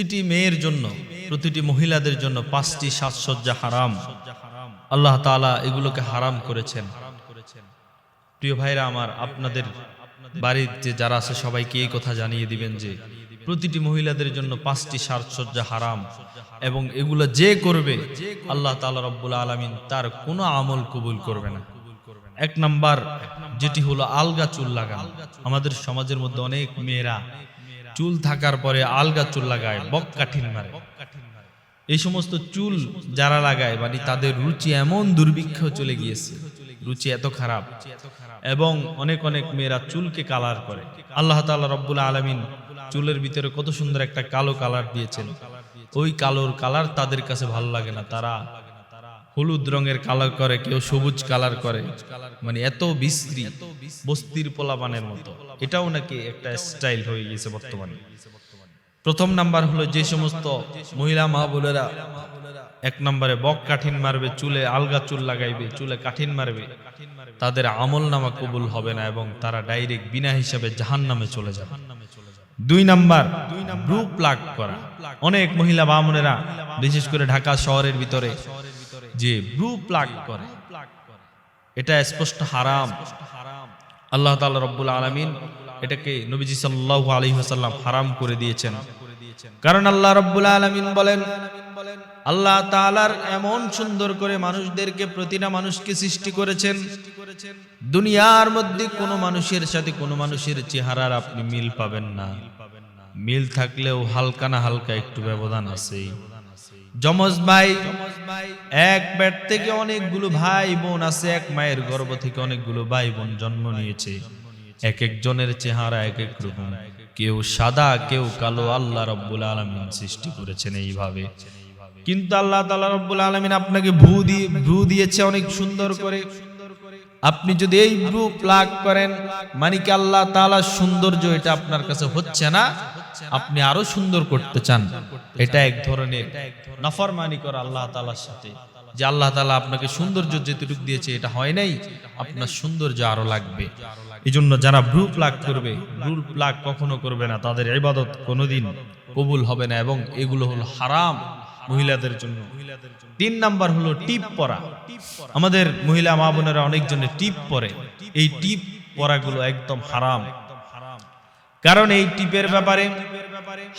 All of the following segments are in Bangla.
প্রতিটি মেয়ের জন্য, প্রতিটি মহিলাদের জন্য পাঁচটি সাজসজ্জা হারাম। আল্লাহ তাআলা এগুলোকে হারাম করেছেন। প্রিয় ভাইরা আমার, আপনাদের বাড়ির যে যারা আছে সবাইকে এই কথা জানিয়ে দিবেন যে, প্রতিটি মহিলাদের জন্য পাঁচটি সাজসজ্জা হারাম এবং এগুলো যে করবে, আল্লাহ তাআলা রব্বুল আলামিন তার কোনো আমল কবুল করবে না। এক নাম্বার, যেটি হলো আলগা চুল লাগানো। আমাদের সমাজের মধ্যে অনেক মেয়েরা চুল থাকার পরে আলগা চুল লাগায় বক কাঠিন মারে। এই সমস্ত চুল যারা লাগায় মানে তাদের রুচি এমন দুর্ভিক্ষ চলে গিয়েছে, রুচি এত খারাপ। এবং অনেক অনেক মেয়েরা চুলকে কালার করে। আল্লাহ তাআলা রব্বুল আলামিন চুলের ভিতরে কত সুন্দর একটা কালো কালার দিয়েছেন। ওই কালোর কালার তাদের কাছে ভালো লাগে না। তারা হলুদ রঙের কালার করে, কেউ সবুজ কালার করে। মানে এত বিশ্রী। বস্তির পোলাপানের মতো। এটাও নাকি একটা স্টাইল হয়ে গেছে বর্তমানে। প্রথম নাম্বার হলো যে সমস্ত মহিলা মা এক নম্বরে বক কাঠিন মারবে, চুলে আলগা চুল লাগাইবে, চুলে কাঠিন মারবে, তাদের আমল নামা কবুল হবে না এবং তারা ডাইরেক্ট বিনা হিসাবে জাহান নামে চলে যাবে। দুই নাম্বার ব্রু প্লাগ করা। অনেক মহিলা বামনেরা বিশেষ করে ঢাকা শহরের ভিতরে, যে ব্রু প্লাগ করে। এটা স্পষ্ট হারাম। আল্লাহ তাআলা রব্বুল আলামিন এটাকে নবীজি সাল্লাল্লাহু আলাইহি ওয়াসাল্লাম হারাম করে দিয়েছেন। কারণ আল্লাহ রব্বুল আলামিন বলেন, আল্লাহ তাআলার এমন সুন্দর করে মানুষদেরকে প্রতিটা মানুষকে সৃষ্টি করেছেন। দুনিয়ার মধ্যে কোনো মানুষের সাথে কোনো মানুষের চেহারার আপনি মিল পাবেন না। মিল থাকলেও হালকা না হালকা একটু ব্যবধান আছে যমজ ভাই এক পেট থেকে অনেকগুলো ভাই বোন আছে, এক মায়ের গর্ভ থেকে অনেকগুলো ভাই বোন জন্ম নিয়েছে। এক একজনের চেহারা এক এক রকম। কেউ সাদা, কেউ কালো, আল্লাহ রব্বুল আলমিন সৃষ্টি করেছেন এইভাবে। কিন্তু আল্লাহ তাআলা রব্বুল আলমিন আপনাকে ভ্রু দিয়ে ভ্রু দিয়েছে অনেক সুন্দর করে। আপনি যদি এই ভ্রু প্লাগ করেন মানে কি আল্লাহ তাআলা সৌন্দর্য এটা আপনার কাছে হচ্ছে না? আপনি আরও সুন্দর করতে চান, এটা এক ধরনের নাফরমানি করা আল্লাহ তালার সাথে। যে আল্লাহ তালা আপনাকে সৌন্দর্য যেটুকু দিয়েছে, এটা হয় নাই, আপনার সৌন্দর্য আরও লাগবে। এই জন্য যারা ব্রু প্লাগ করবে ব্রু প্লাগ কখনো করবে না, তাদের ইবাদত কোনোদিন কবুল হবে না, এবং এগুলো হলো হারাম মহিলাদের জন্য। তিন নাম্বার হলো টিপ পরা। আমাদের মহিলা মা বোনেরা অনেকজনে টিপ পরে। এই টিপ পরাগুলো একদম হারাম। কারণ এই টিপের ব্যাপারে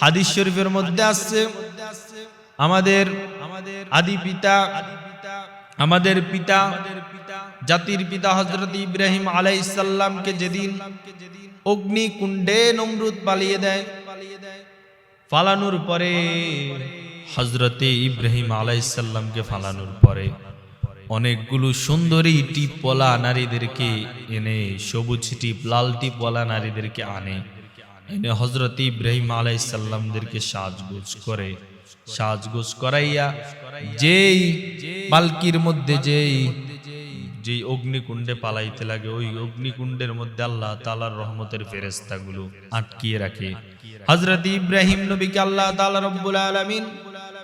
হাদিস শরীফের মধ্যে আসছে, আমাদের আমাদের আদি পিতা, আমাদের পিতা, জাতির পিতা হজরত ইব্রাহিম আলাইসাল্লামকে যেদিন অগ্নি কুণ্ডে নমরুদ পালিয়ে দেয়, ফালানোর পরে হজরতে ইব্রাহিম আলাইসাল্লামকে ফালানোর পরে অনেকগুলো সুন্দরী টিপ টিপওয়ালা নারীদেরকে এনে, সবুজ টিপ, লাল টিপওয়ালা নারীদেরকে আনে। হজরত ইব্রাহিম আলাইসাল্লামদেরকে সাজগোজ করে। সাজগোজ করাইয়া যেই পালকির মধ্যে যেই যেই অগ্নিকুণ্ডে পালাইতে লাগে, ওই অগ্নিকুণ্ডের মধ্যে আল্লাহ তালার রহমতের ফেরেস্তাগুলো আটকিয়ে রাখে। হজরত ইব্রাহিম নবীকে আল্লাহ তালা রব্বুল আলমিন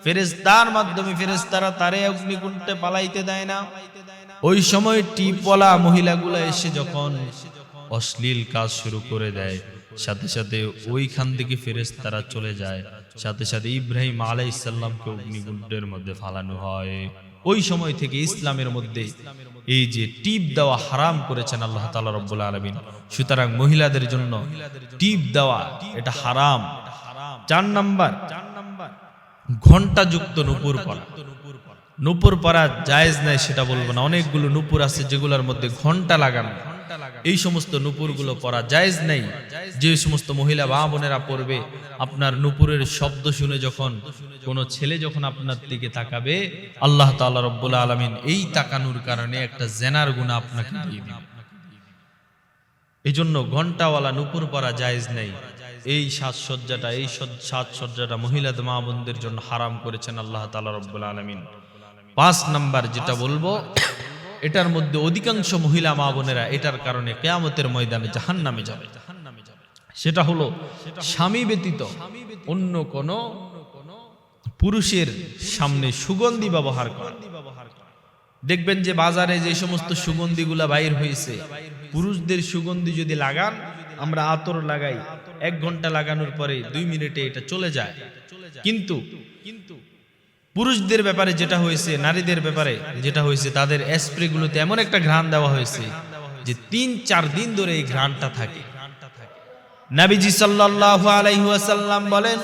ফেরেস্তার মাধ্যমে ফেরেস্তারা তারে অগ্নিকুণ্ডে পালাইতে দেয় না। ওই সময় টিপলা মহিলাগুলো এসে যখন অশ্লীল কাজ শুরু করে দেয় সাথে সাথে ওইখান থেকে ফেরেস্তারা চলে যায়। সাথে সাথে ইব্রাহিম আলাই ইসাল্লামকে অগ্নিকুণ্ডের মধ্যে ফালানো হয়। ওই সময় থেকে ইসলামের মধ্যে এই যে টিপ দেওয়া হারাম করেছেন আল্লাহ তালা রব্বুল আলমিন। সুতরাং মহিলাদের জন্য টিপ দেওয়া এটা হারাম। চার নাম্বার ঘণ্টা যুক্ত নুপুর পরা নুপুর পরা জায়েজ নাই, সেটা বলব না। অনেকগুলো নুপুর আছে যেগুলোর মধ্যে ঘণ্টা লাগানো। এই সমস্ত নুপুরগুলো পরা জায়েজ নেই। যে সমস্ত মহিলা মা বোনেরা পড়বে, আপনার নুপুরের শব্দ শুনে যখন কোনো ছেলে যখন আপনার দিকে তাকাবে, আল্লাহ তাআলা রব্বুল আলামিন এই তাকানোর কারণে একটা জেনার গুণা আপনাকে দিয়ে এই জন্য ঘন্টাওয়ালা নুপুর পরা জায়েজ নেই। এই সাজসজ্জাটা এই সাজসজ্জাটা মহিলাদের মা বোনদের জন্য হারাম করেছেন আল্লাহ তাআলা রব্বুল আলামিন। পাঁচ নাম্বার যেটা বলব এটার মধ্যে অধিকাংশ মহিলা মা বোনেরা এটার কারণে কেয়ামতের ময়দানে জাহান নামে যাবে। সেটা হলো স্বামী ব্যতীত অন্য কোন পুরুষের সামনে সুগন্ধি ব্যবহার করা। দেখবেন যে বাজারে যে সমস্ত সুগন্ধিগুলা বাইর হয়েছে, পুরুষদের সুগন্ধি যদি লাগান, আমরা আতর লাগাই, এক ঘণ্টা লাগানোর পরে দুই মিনিটে এটা চলে যায়। কিন্তু কিন্তু পুরুষদের ব্যাপারে যেটা হয়েছে, নারীদের ব্যাপারে যেটা হয়েছে, তাদের স্প্রেগুলোতে এমন একটা ঘ্রাণ দেওয়া হয়েছে যে তিন, চার দিন ধরে এই ঘ্রাণটা থাকে। নাবিজি সাল্লাল্লাহু আলাইহি ওয়াসাল্লাম বলেন,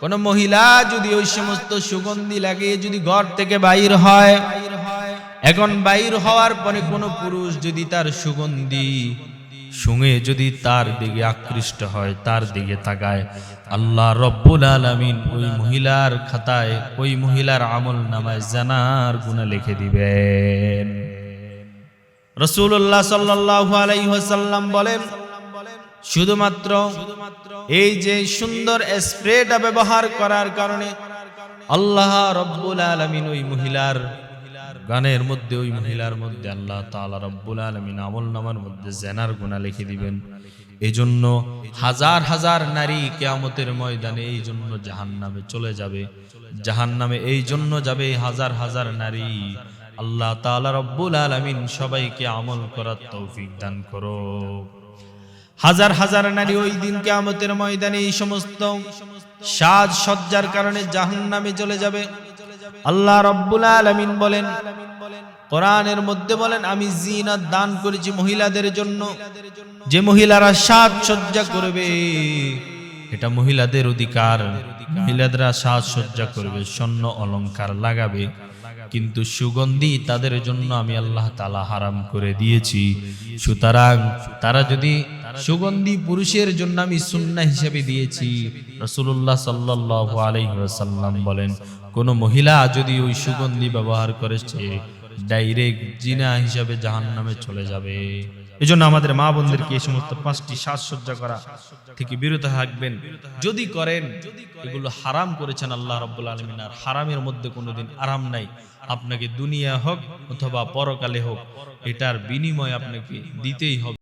কোন মহিলা যদি ওই সমস্ত সুগন্ধি লাগিয়ে যদি ঘর থেকে বাইর হয়, এখন বাইর হওয়ার পরে কোনো পুরুষ যদি তার সুগন্ধি শুঙে যদি তার দিকে আকৃষ্ট হয়, তার দিকে তাকায়। আল্লাহ রব্বুল আলামিন ওই মহিলার খাতায়, ওই মহিলার আমল নামায় জানার গুণা লিখে দিবেন। রসুল্লাহ সাল্লাল্লাহু আলাইহি ওয়াসাল্লাম বলেন, শুধুমাত্র এই যে সুন্দর স্প্রেটা ব্যবহার করার কারণে আল্লাহ রব্বুল আলামিন ওই মহিলার গানের মধ্যে ওই মহিলার মধ্যে আল্লাহ তাআলা রব্বুল আলামিন আমল নামার মধ্যে জেনার গুনাহ লিখে দিবেন। এজন্য হাজার হাজার নারী কেয়ামতের ময়দানে এই জন্য জাহান্নামে চলে যাবে। জাহান্নামে এই জন্য যাবে হাজার হাজার নারী। আল্লাহ তাআলা রব্বুল আলামিন সবাইকে আমল করার তৌফিক দান করো হাজার হাজার নারী ওই দিন কেয়ামতের ময়দানে এই সমস্ত সাজ সজ্জার কারণে জাহান্নামে চলে যাবে। আল্লাহ রব্বুল আলামিন বলেন, কোরআনের মধ্যে বলেন, আমি জিনাত দান করেছি মহিলাদের জন্য। যে মহিলারা সাজ সজ্জা করবে, এটা মহিলাদের অধিকার। মহিলাদেরা সাজ সজ্জা করবে, স্বর্ণ অলংকার লাগাবে। কিন্তু সুগন্ধি তাদের জন্য আমি আল্লাহ তালা হারাম করে দিয়েছি। সুতরাং তারা যদি সুগন্ধি পুরুষের জন্য আমি সুন্না হিসেবে দিয়েছি। রসুল্লাহ সাল্লাহ আলহিহাসাল্লাম বলেন, কোন মহিলা যদি ওই সুগন্ধি ব্যবহার করেছে ডাইরেক্ট জিনা হিসাবে জাহান নামে চলে যাবে। এই জন্য আমাদের মা বোনদেরকে এই সমস্ত পাঁচটি সাজসজ্জা করা থেকে বিরত থাকবেন। যদি করেন, এগুলো হারাম করেছেন আল্লাহ রব্বুল আলমিন, আর হারামের মধ্যে কোনোদিন আরাম নাই। আপনাকে দুনিয়া হোক অথবা পরকালে হোক, এটার বিনিময় আপনাকে দিতেই হবে।